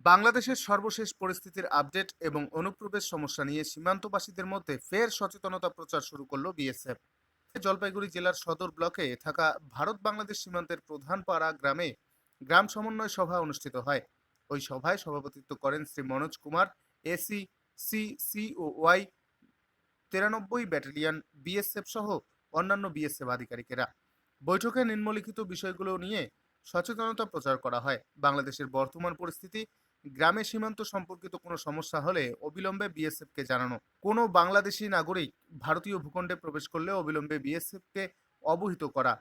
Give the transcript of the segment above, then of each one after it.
বাংলাদেশের সর্বশেষ পরিস্থিতির আপডেট এবং অনুপ্রবেশ সমস্যা নিয়ে সীমান্তবাসীদের মধ্যে ফের সচেতনতা প্রচার শুরু করল বিএসএফ। জলপাইগুড়ি জেলার সদর ব্লকে থাকা ভারত বাংলাদেশ সীমান্তের প্রধান পাড়া গ্রামে গ্রাম সমন্বয় সভা অনুষ্ঠিত হয়। ওই সভায় সভাপতিত্ব করেন Shri Manoj Kumar, AC, C C ও ওয়াই, তিরানব্বই ব্যাটালিয়ন, বিএসএফ সহ অন্যান্য বিএসএফ আধিকারিকেরা। বৈঠকে নিম্নলিখিত বিষয়গুলো নিয়ে সচেতনতা প্রচার করা হয়। বাংলাদেশের বর্তমান পরিস্থিতি গ্রামে সীমান্ত সম্পর্কিত কোনো সমস্যা হলে অবিলম্বে বিএসএফকে জানানো। কোনো বাংলাদেশি নাগরিক ভারতীয় ভূখণ্ডে প্রবেশ করলে অবিলম্বে বিএসএফকে অবহিত করা।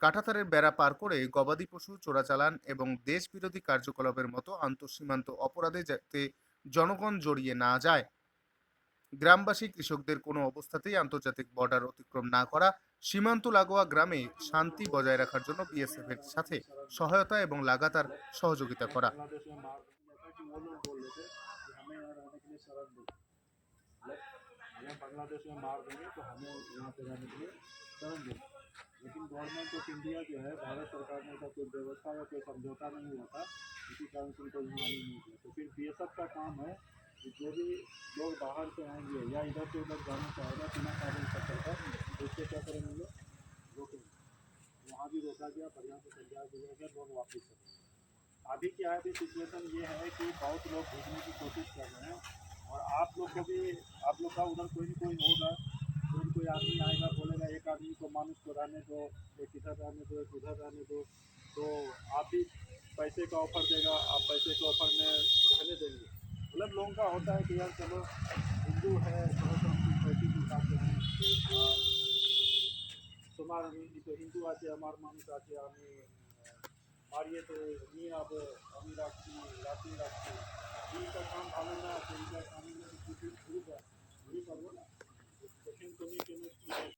কাঁটাতারের বেড়া পার করে গবাদি পশু, চোরাচালান এবং দেশ বিরোধী কার্যকলাপের মতো আন্তঃসীমান্ত অপরাধে যাতে জনগণ জড়িয়ে না যায়। গ্রামবাসী, কৃষকদের কোনো অবস্থাতেই আন্তর্জাতিক বর্ডার অতিক্রম না করা, সীমান্ত লাগোয়া গ্রামে শান্তি বজায় রাখার জন্য বিএসএফ এর সাথে সহায়তা এবং লাগাতার সহযোগিতা করা। जैसा कि वो लोग बोल रहे थे कि हमें यहाँ रहने के लिए शरण दो। हमें बांग्लादेश में मार देंगे तो हमें यहाँ पे रहने के लिए शरण दो। लेकिन गवर्नमेंट ऑफ़ इंडिया जो है, भारत सरकार ने ऐसा कोई व्यवस्था या कोई समझौता नहीं हुआ था, इसी कारण से उनको यहाँ आने नहीं दिया तो फिर बी का काम है कि जो भी लोग बाहर से आएँगे या इधर से उधर जाना चाहेगा, बिना कानून पत्थर का उससे क्या करेंगे लोग? रोकेंगे वहाँ भी रोका गया, बढ़िया से समझा दिया गया लोग वापस गए। अभी क्या है, अभी सिचुएशन ये है कि बहुत लोग भेजने की कोशिश कर रहे हैं और आप लोग को भी, आप लोग का उधर कोई ना कोई होगा। कोई ना कोई आदमी आएगा, बोलेगा, एक आदमी को मानुष को रहने दो, एक इधर रहने दो, एक उधर रहने दो। तो आप भी पैसे का ऑफ़र देगा, आप पैसे के ऑफ़र में रहने देंगे। मतलब लोगों का होता है कि यार चलो, हिंदू है चलो तो हम पैसे निकालते हैं। तुम्हारा तो हिंदू आते हमारे मानुष आते हमें और ये तो अब अमीर आपकी